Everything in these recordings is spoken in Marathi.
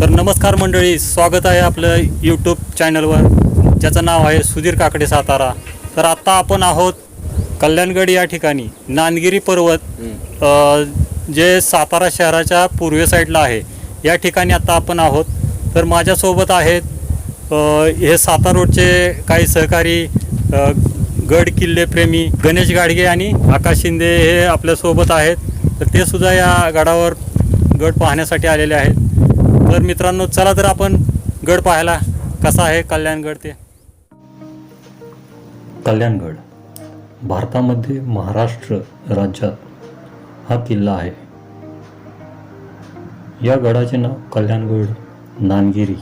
तर नमस्कार मंडळी स्वागत आहे आपलं यूट्यूब चॅनलवर ज्याचं नाव आहे सुधीर काकडे सातारा. तर आत्ता आपण आहोत कल्याणगड या ठिकाणी नांदगिरी पर्वत अ, जे सातारा शहराच्या पूर्वे साईडला आहे या ठिकाणी आता आपण आहोत. तर माझ्यासोबत आहेत अ, हे सातारा रोडचे काही सहकारी अ, गड किल्ले प्रेमी गणेश गाडगे आणि आकाश शिंदे हे आपल्यासोबत आहेत. तर ते सुद्धा या गडावर गड पाहण्यासाठी आलेले आहेत. तर मित्रांनो चला तर आपण गड पाहायला कसा आहे कल्याणगड ते. कल्याणगड भारतामध्ये महाराष्ट्र राज्यात हा किल्ला आहे. या गडाचे नाव कल्याणगड नानगिरी.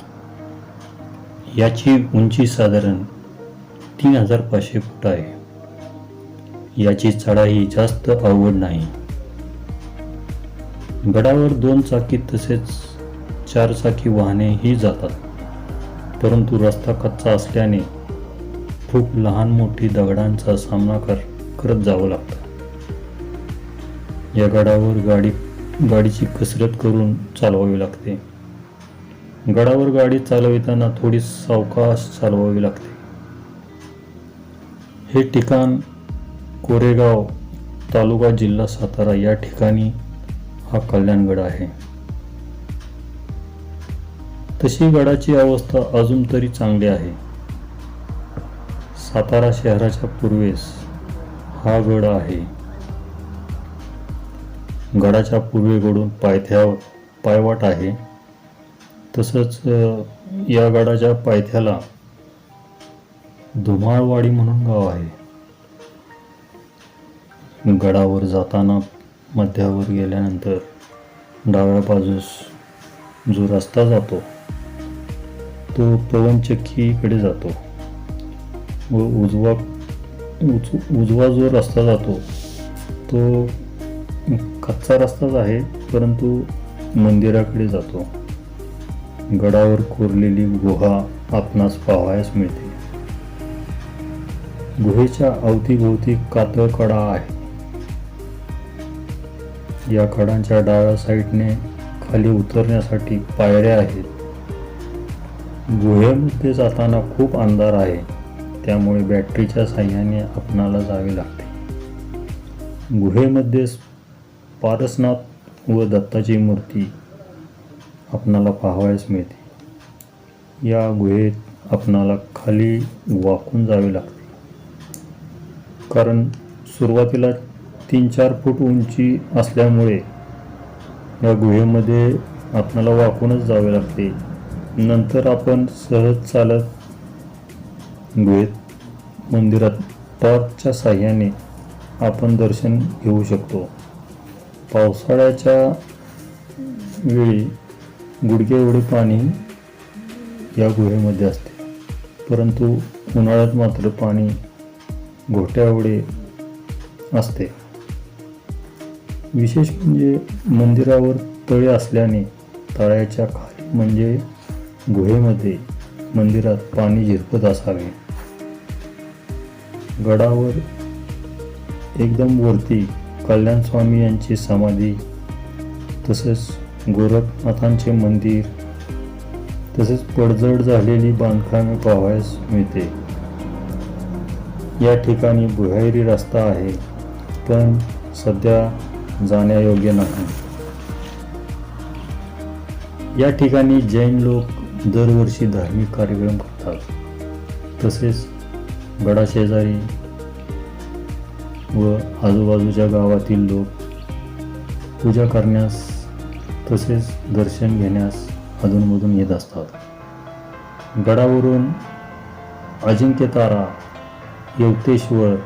याची उंची साधारण तीन हजार पाचशे फूट आहे. याची चढाई जास्त अवघड नाही. गडावर दोन चाकी तसेच चारचाकी वाहनेही जातात. परंतु रस्ता कच्चा असल्याने खूप लहान मोठी दगडांचा सामना कर करत जावं लागतं. या गडावर गाडी गाडीची कसरत करून चालवावी लागते. गडावर गाडी चालविताना थोडी सावकाश चालवावी लागते. हे ठिकाण कोरेगाव तालुका जिल्हा सातारा या ठिकाणी हा कल्याणगड आहे. तशी गडाची अवस्था अजून तरी चांगली आहे. सातारा शहराच्या पूर्वेस हा गड आहे. गडाच्या पूर्वेकडून पायथ्या पायवाट आहे. तसंच या गडाच्या पायथ्याला धुमाळवाडी म्हणून गाव आहे. गडावर जाताना मध्यावर गेल्यानंतर डाव्या बाजूस जो रस्ता जातो तो पवनचक्कीकडे जातो. व उजवा उज उजवा जो रस्ता जातो तो कच्चा रस्ताच आहे परंतु मंदिराकडे जातो. गडावर कोरलेली गुहा आपणास पाहायस मिळते. गुहेच्या अवतीभोवती कातळ कडा आहे. या कडांच्या डाव्या साईडने खाली उतरण्यासाठी पायऱ्या आहेत. गुहेमध्ये जाताना खूप अंधार आहे. त्यामुळे बॅटरीच्या साह्याने आपणाला जावे लागते. गुहेमध्ये पारसनाथ व दत्ताची मूर्ती आपणाला पाहावयास मिळते. या गुहेत आपणाला खाली वाकून जावे लागते. कारण सुरुवातीला तीन चार फूट उंची असल्यामुळे या गुहेमध्ये आपणाला वाकूनच जावे लागते. नंतर आपण सहज चालत गुहेत मंदिरात टॉर्चच्या साह्याने आपण दर्शन घेऊ शकतो. पावसाळ्याच्या वेळी गुडघे एवढे पाणी या गुहेमध्ये असते. परंतु उन्हाळ्यात मात्र पाणी घोट्या एवढे असते. विशेष म्हणजे मंदिरावर तळे असल्याने तळ्याच्या खाली म्हणजे गुहेमध्ये मंदिरात पाणी झिरपत असावे. गडावर एकदम वरती कल्याण स्वामी यांची समाधी तसेच गोरखनाथांचे मंदिर तसेच पडझड झालेली बांधकामे पाहावयास मिळते. या ठिकाणी भुयारी रस्ता आहे पण सध्या जाण्यायोग्य नाही. या ठिकाणी जैन लोक दरवर्षी धार्मिक कार्यक्रम करतात. तसेच गडाशेजारी व आजूबाजूच्या गावातील लोक पूजा करण्यास तसेच दर्शन घेण्यास अधूनमधून येत असतात. गडावरून अजिंक्यतारा यवतेश्वर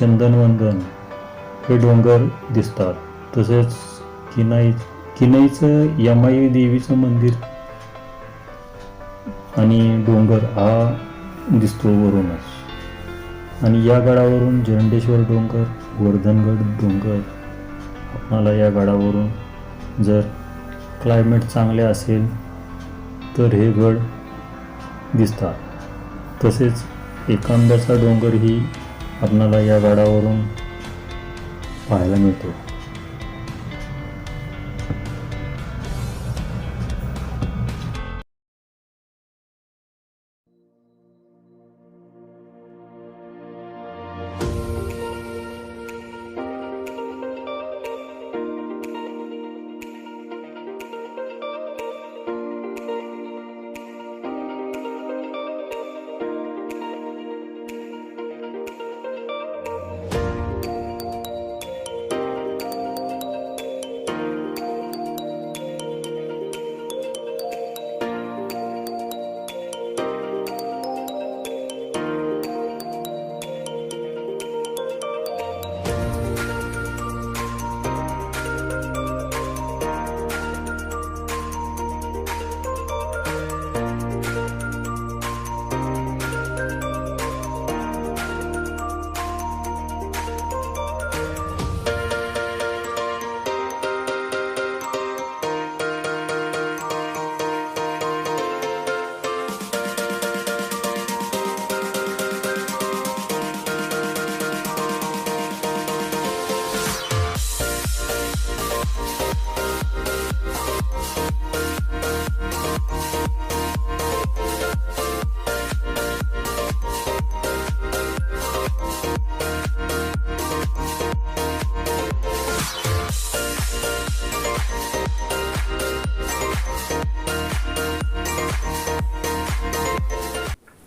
चंदनवंदन हे डोंगर दिसतात. तसेच किनाई किनईचं यमाई देवीचं मंदिर आणि डोंगर हा दिसतो वरूनच. आणि या गडावरून जरंडेश्वर डोंगर वर्धनगड डोंगर आपणाला या गडावरून जर क्लायमेट चांगले असेल तर हे गड दिसतात. तसेच एकांब्याचा डोंगरही आपणाला या गडावरून पाहायला मिळतो.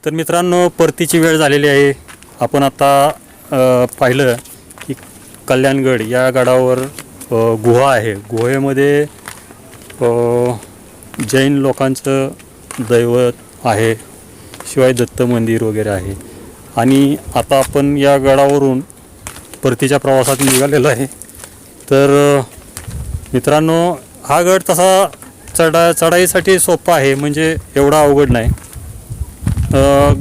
तर मित्रांनो परतीची वेळ झालेली आहे. आपण आता पाहिलं की कल्याणगड या गडावर गुहा आहे. गुहेमध्ये जैन लोकांचं दैवत आहे. शिवाय दत्त मंदिर वगैरे आहे. आणि आता आपण या गडावरून परतीच्या प्रवासात निघालेलो आहे. तर मित्रांनो हा गड तसा चढा चढाईसाठी सोपा आहे. म्हणजे एवढा अवघड नाही.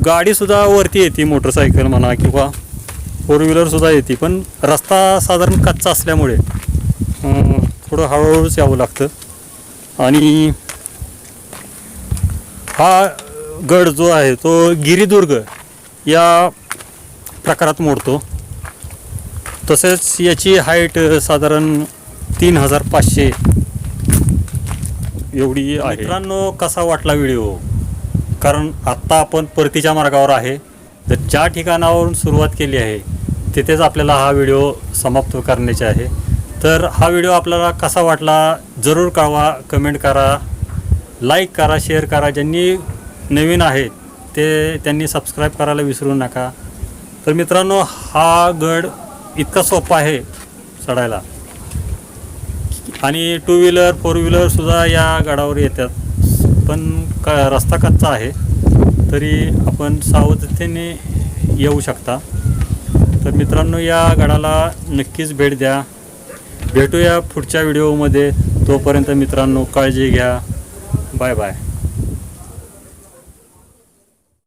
गाडीसुद्धा वरती येते मोटरसायकल म्हणा किंवा फोर व्हीलरसुद्धा येते पण रस्ता साधारण कच्चा असल्यामुळे थोडं हळूहळूच यावं लागतं. आणि हा गड जो आहे तो गिरिदुर्ग या प्रकारात मोडतो. तसेच याची हाईट साधारण तीन हजार पाचशे एवढी आहे. मित्रांनो कसा वाटला व्हिडिओ? कारण आत्ता आपण परतीच्या मार्गावर आहे. तर ज्या ठिकाणावरून सुरुवात केली आहे तिथेच आपल्याला हा व्हिडिओ समाप्त करण्याचे आहे. तर हा व्हिडिओ आपल्याला कसा वाटला जरूर कळवा कमेंट करा लाईक करा शेअर करा. ज्यांनी नवीन आहेत ते त्यांनी सबस्क्राईब करायला विसरू नका. तर मित्रांनो हा गड इतका सोपा आहे चढायला. आणि टू व्हीलर फोर व्हीलरसुद्धा या गडावर येतात. पण का रस्ता कच्चा आहे तरी आपण सावधतेने येऊ शकता. तर मित्रांनो या गडाला नक्कीच भेट द्या. भेटूया पुढच्या व्हिडिओमध्ये. तोपर्यंत मित्रांनो काळजी घ्या. Bye bye.